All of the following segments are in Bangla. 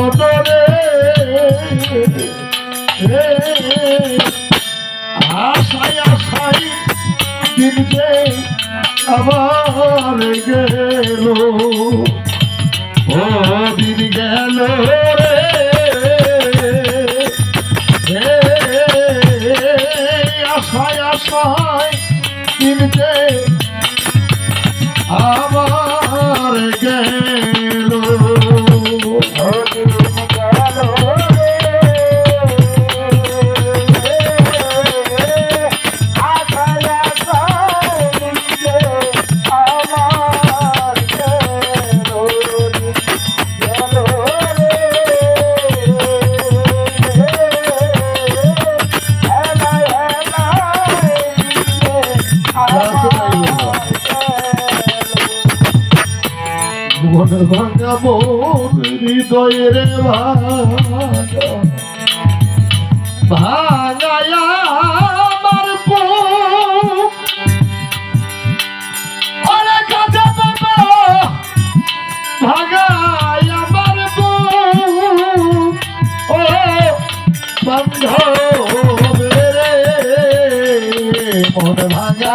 লটরে আশায় আশায় দিন যে আবার গেল। ও দিন গেল রে। আশায় আশায় মন ভাঙা মন হৃদয়ের ভাঙা ভাঙায়া আমার ভাঙায় আমার ও বান্ধব রে মন ভাঙা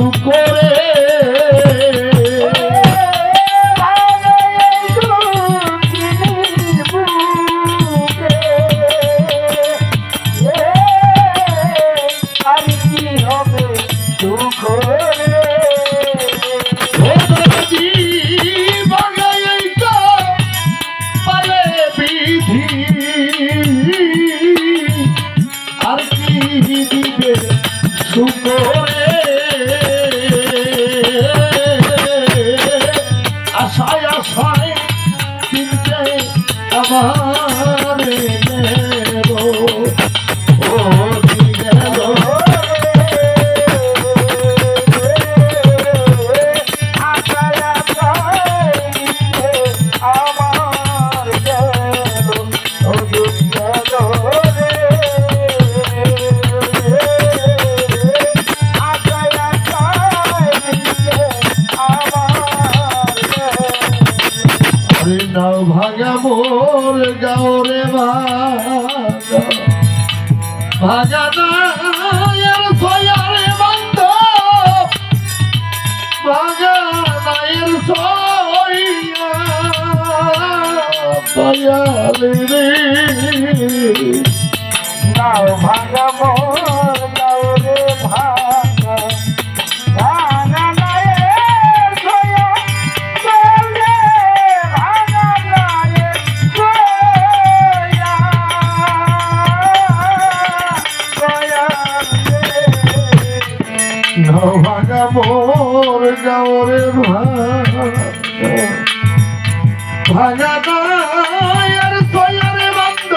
শুকরে আরে নাও ভাগা মোর গাওরে ভাগা ভাগা নায়ের সয়ারে বন্ধ। ভাগা নায়ের সয়ারে রে। ভাঙা মোর গাওরে ভাঙা ভাঙা ভাগা মোর গাওরে ভাগা নায়ের সয়ারে বন্ধ।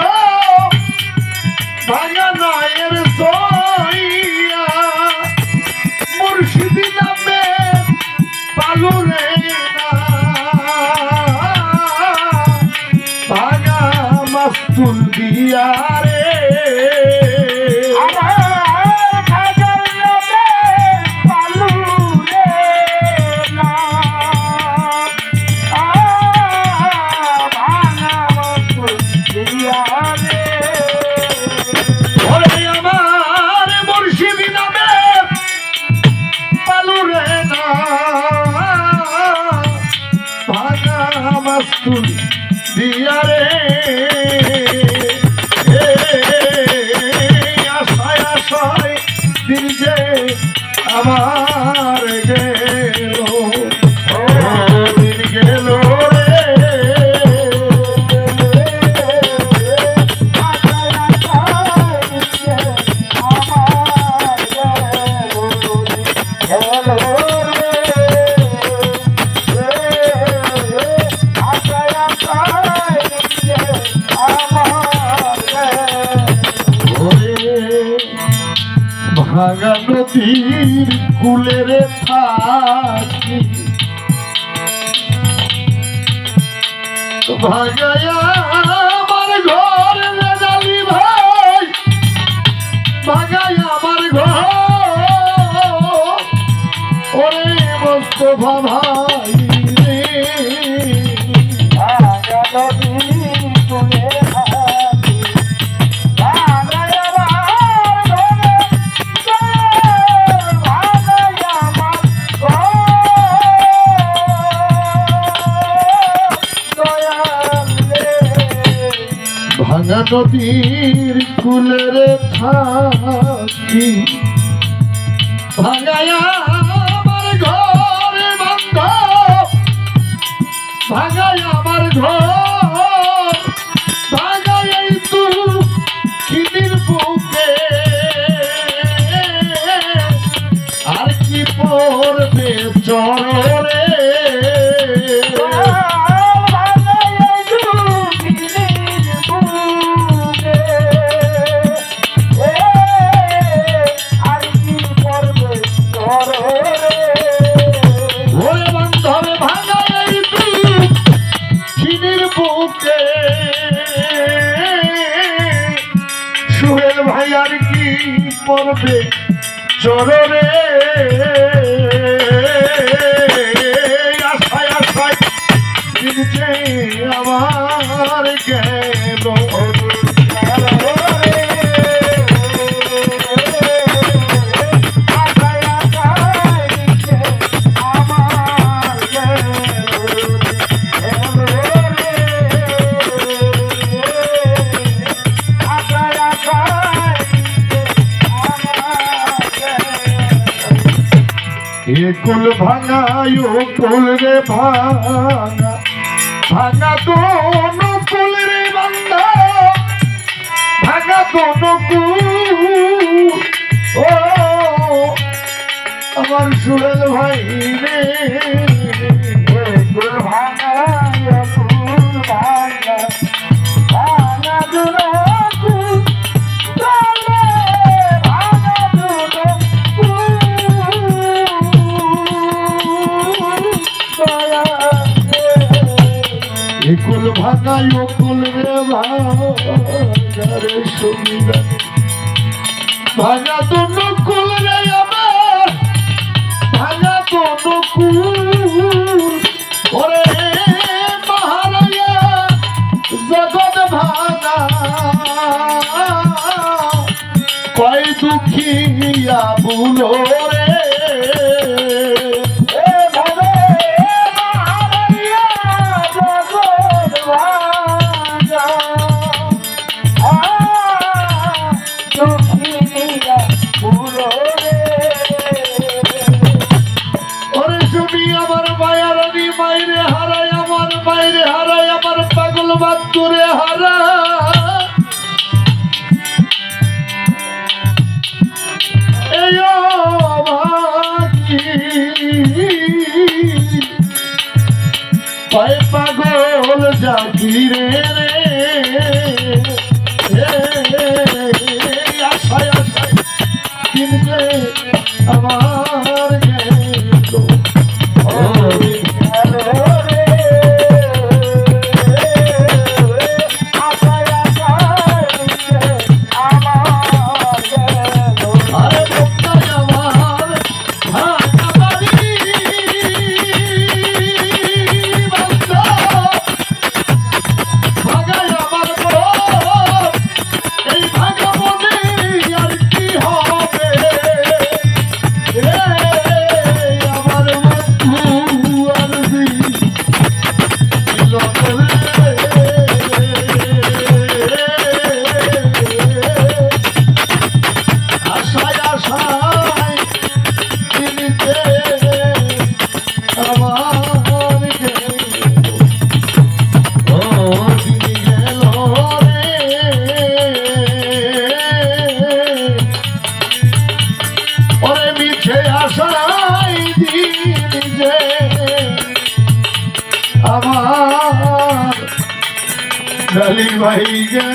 ভাগা নায়ের সইয়া মুর্শিদি নামে পালুরে না। ভাগা মাস্তুল দিয়া আমার গেল। ভাঙা নদীর কুলের থাকি আমার ঘর রেজালি ভাই। ভাঙায়া আমার ঘর। ওরে মস্ত ভাই নদীর কুলের থাকি ভাগায়া আমার ঘর বন্ধ ভাগায় আমার ঘর পড়বে চররে আশায় এ কুল ভাঙায় কুল রে ভাঙা। ভাঙা দোন কুল রে বান্ধা ভাঙা দোন কুল। ও, আমার সুরেল ভাই রে। কুল ভাঙায় কুল রে ভাঙা রে সুবিধা। ভাঙা দোন কুল রে আমার, ভাঙা দোন কুল ওরে মহারায়া জগৎ ভাঙা। কয় দুঃখিয়া পাগল বাতুরে হারা পাগল জাগিরে রে। আমার ডালি ভাই গেল